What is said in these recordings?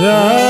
Love.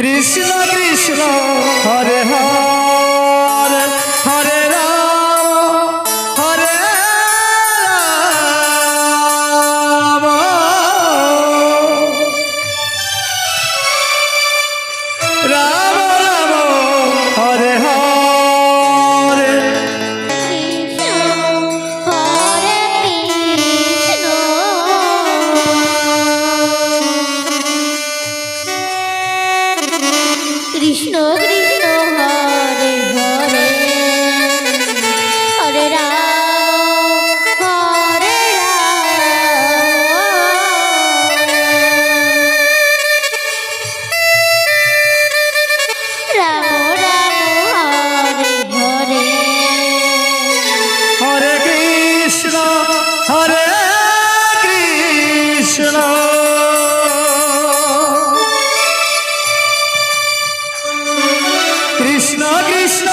Krishna Krishna Hare Hare. Krishna, Krishna. Krishna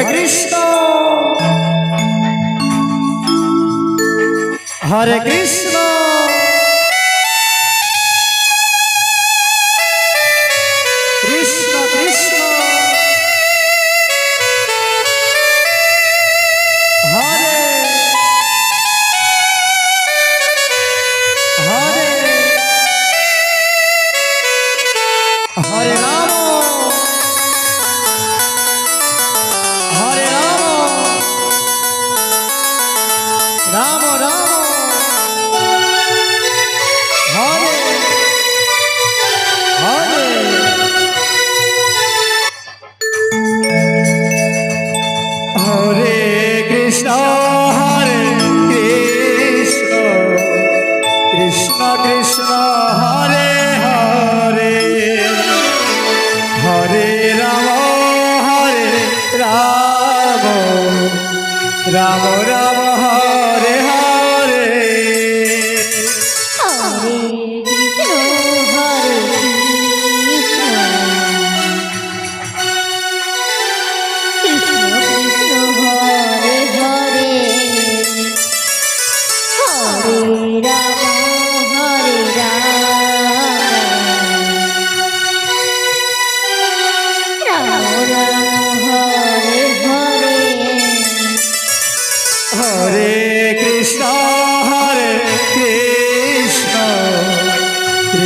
Hare Krishna. Hare Krishna. Hare